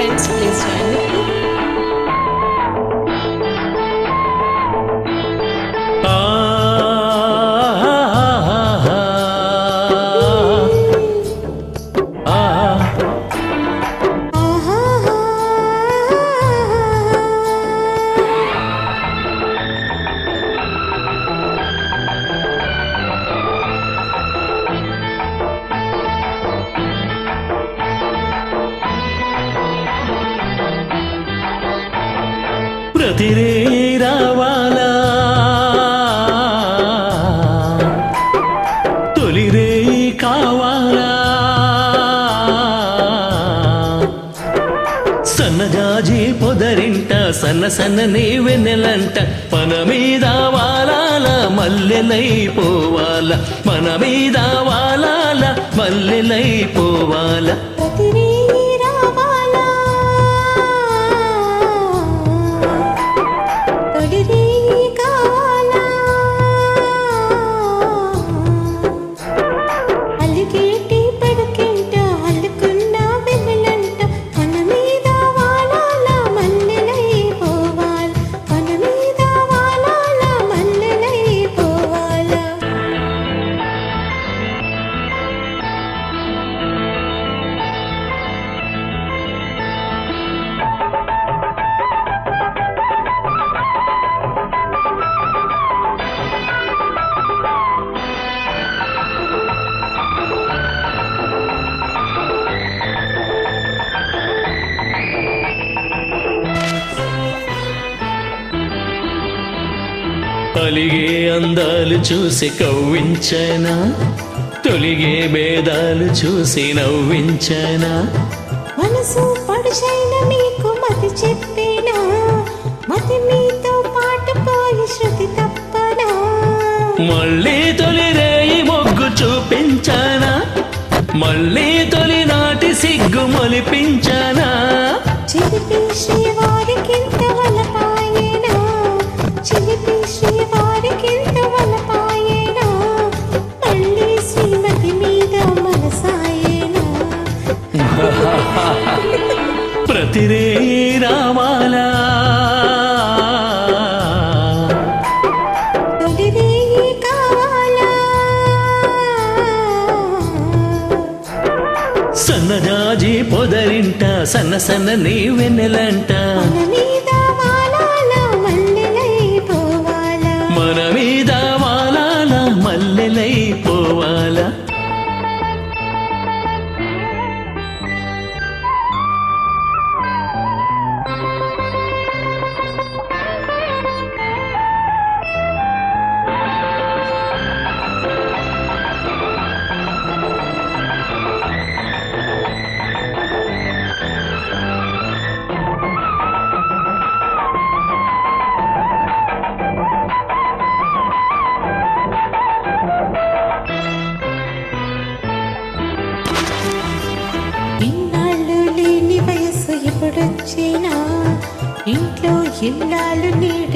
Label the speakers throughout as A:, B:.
A: friends, please join me.
B: ప్రతిరే రావాలా తొలిరే కావాలా సన్నజాజి పొదరింట సన్న సన్నని వెన్నెలంట మన మీద వాలాల మల్లెలైపోవాల. మన మీద వాలాల
C: మల్లెలైపోవాల
B: అలిగే అందాలు చూసి కవ్వించనా తొలిగే భేదాలు చూసి నవ్వించనా.
C: మనసు పడుచైన మీకు మతి చెప్పేనా మతి మీతో పాటు పోయి శృతి తప్పనా?
B: మళ్ళీ తొలి రేయి మొగ్గు చూపించనా మళ్ళీ తొలి ప్రతిరే రావాలా సన్నజాజి పొదరింట సన్న సన్న నీ వెన్నెలంట.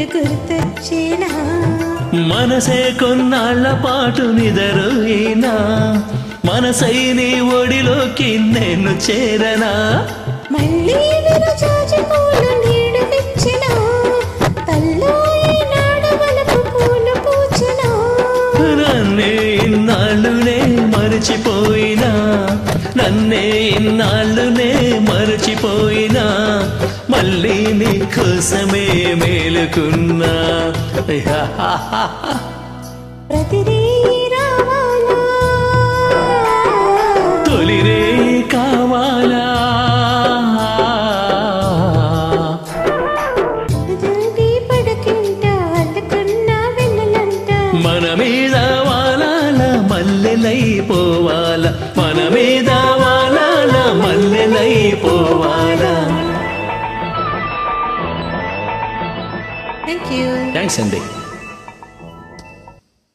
C: నీడు గుర్తొచ్చినా
B: మనసే కొన్నాళ్ళ పాటు నిదరోయినా. మనసై నీ ఒడిలోకి నేను చేరనా?
C: మళ్ళీ
B: నన్నే ఇన్నాళ్ళునే మరచిపోయినా. నన్నే ఇన్నాళ్ళునే కోసమే మేలుకున్నా
C: ప్రతిదీ
B: తొలిరే కావాలా మన మీద వాలాల మల్లెలై పోవాల మన మీద వాలాల మల్లెలై Thanks, Sandeep.